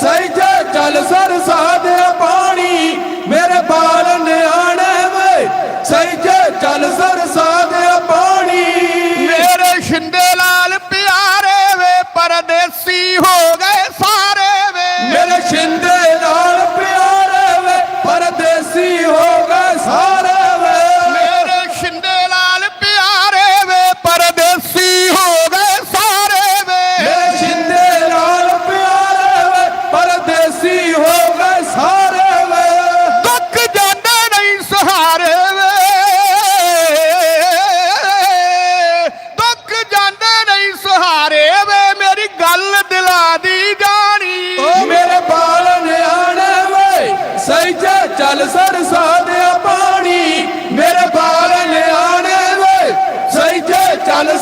ਸਹਿਜੇ ਚੱਲ ਸਰਸਾ ਦੇ ਪਾਣੀ, ਮੇਰੇ ਬਾਲ ਨਿਆਣੇ ਵੇ। ਸਹਿਜੇ ਚੱਲ ਸਰ ਦੇ ਪਾਣੀ। ਮੇਰੇ ਸ਼ਿੰਦੇ ਲਾਲ ਪਿਆਰੇ ਵੇ, ਪਰਦੇਸੀ ਹੋ ਓ ਮੇਰੇ ਬਾਲ ਨਿਆਣੇ ਵੇ ਸਹਿਜੇ ਚੱਲ ਸਰਸਾ ਪਾਣੀ। ਮੇਰੇ ਬਾਲ ਲਿਆਣੇ ਵੇ ਸਹਿਜੇ ਚੱਲ